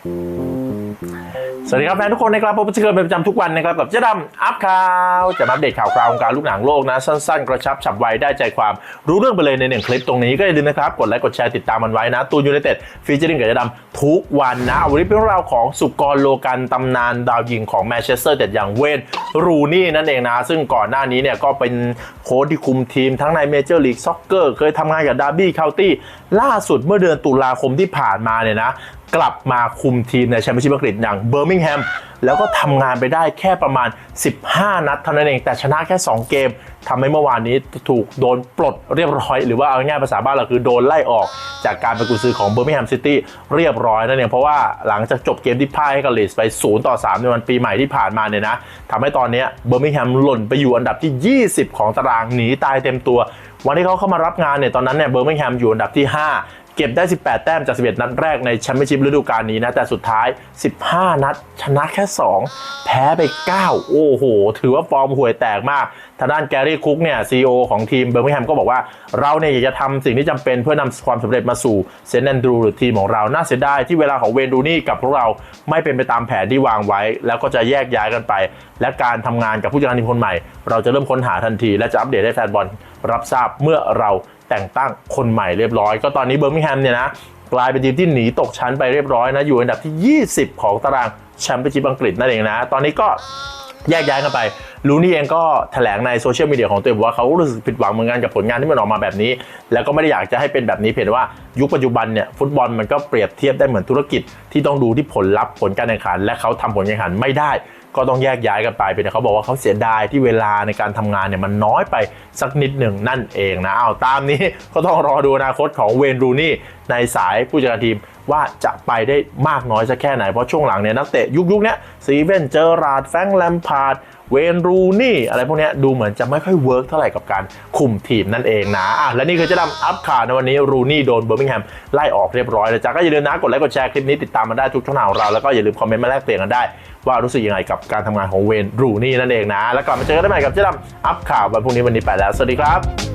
สวัสดีครับแฟนทุกคนนะครับพบเจอกันเป็นประจำทุกวันนะครับกับเจ๊ดำอัพข่าวจะมาอัปเดตข่าวคราวของการลูกหนังโลกนะ สั้นๆ กระชับฉับไวได้ใจความรู้เรื่องไปเลยในหนึ่งคลิปตรงนี้ก็อย่าลืมนะครับ กดไลค์กดแชร์ติดตามมันไว้นะตูนยูไนเต็ดฟีเจอริงกับเจ๊ดำ ทุกวันนะวันนี้เป็นเรื่องราวของสุกรโลกันตำนานดาวยิงของแมนเชสเตอร์เด็ดอย่างเวนรูนี่นั่นเองนะ ซึ่งก่อนหน้านี้เนี่ยก็เป็นโค้ชที่คุมทีมทั้งในเมเจอร์ลีกซ็อกเกอร์เคยทำงานกับดาร์บี้เคานตี้ล่าสุดเมื่อเดือนตุลาคมที่ผ่านมาเนี่ยนะกลับมาคุมทีมในแชมเปี้ยนชิพอังกฤษอย่างเบอร์มิงแฮมแล้วก็ทำงานไปได้แค่ประมาณ 15 นัดเท่านั้นเอง แต่ชนะแค่ 2 เกมทำให้เมื่อวานนี้ถูกโดนปลดเรียบร้อย หรือว่าเอาง่ายภาษาบ้านเราคือโดนไล่ออกจากการเป็นกุญซือของเบอร์มิงแฮมซิตี้เรียบร้อยนั่นเองเพราะว่าหลังจากจบเกมที่พ่ายให้กับลีดส์ไป0ต่อ3ในวันปีใหม่ที่ผ่านมาเนี่ยนะทำให้ตอนนี้เบอร์มิงแฮมหล่นไปอยู่อันดับที่ 20 ของตารางหนีตายเต็มตัว วันที่เขาเข้ามารับงานเนี่ยตอนนั้นเนี่ยเบอร์มิงแฮมอยู่อันดับที่ 5 เก็บได้ 18 แต้มจาก 11 นัดแรกในแชมเปี้ยนชิพฤดูกาลนี้นะ แต่สุดท้าย 15 นัด ชนะแค่ 2 แพ้ไป 9 โอ้โห ถือว่าฟอร์มห่วยแตกมาก ทางด้านแกรี่คุกเนี่ยซีอของทีมเบอร์มิงแฮมก็บอกว่า เราเนี่ยอยากจะทำสิ่งที่จำเป็นเพื่อนำความสำเร็จมาสู่เซนต์แอนดรูหรือทีมของเราน่าเสียดายที่เวลาของเวนดูนี่กับพวกเราไม่เป็นไปตามแผนที่วางไว้ แล้วก็จะแยกย้ายกันไป และการทำงานกับผู้จัดการทีมคนใหม่ เราจะเริ่มค้นหาทันที และจะอัปเดตให้แฟนบอล รับทราบเมื่อเราแต่งตั้งคนใหม่เรียบร้อย ก็ตอนนี้เบอร์มิงแฮมเนี่ยนะกลายเป็นทีมที่หนีตกชั้นไปเรียบร้อยนะอยู่อันดับที่ 20 ของตารางแชมเปี้ยนชิพอังกฤษนั่นเองนะ ตอนนี้ก็แยกย้ายกันไปลูนี่เองก็แถลงในโซเชียลมีเดียของตัวเองว่าเขารู้สึกผิดหวังเหมือนกันกับผลงานที่มันออกมาแบบนี้ แล้วก็ไม่ได้อยากจะให้เป็นแบบนี้เพียงว่ายุคปัจจุบันเนี่ยฟุตบอลมันก็เปรียบเทียบได้เหมือนธุรกิจที่ต้องดูที่ผลลัพธ์ผลการแข่งขัน และเขาทำผลการแข่งขันไม่ได้ก็ต้องแยกย้ายกันไปเป็นเขาบอกว่าเขาเสียดายที่เวลาในการทำงานเนี่ยมันน้อยไปสักนิดหนึ่งนั่นเองนะอ้าวตามนี้ก็ต้องรอดูอนาคตของเวนรูนี่ในสายผู้จัดการทีมว่าจะไปได้มากน้อยสักแค่ไหน เพราะช่วงหลังเนี่ยนักเตะยุคยุคๆเนี้ยซีเว่นเจอราดแฟงแลมพาร์ด เวนรูนี่ อะไรพวกนี้ดูเหมือนจะไม่ค่อยเวิร์กเท่าไหร่กับการคุมทีมนั่นเองนะอะและนี่คือเจะดำอัพข่าวในวันนี้รูนี่โดนเบอร์มิงแฮมไล่ออกเรียบร้อยแล้วจ้าก็อย่าลืมนะกดไลค์กดแชร์คลิปนี้ติดตามมาได้ทุกช่องทางของเราแล้วก็อย่าลืมคอมเมนต์มาแลกเปลี่ยนกันได้ ว่ารู้สึกยังไงกับการทำงานของเวนรูนี่นั่นเองนะ แล้วกลับมาเจอกันได้ใหม่กับเจ๊ดำอัพข่าววันพรุ่งนี้วันนี้ไปแล้วสวัสดีครับ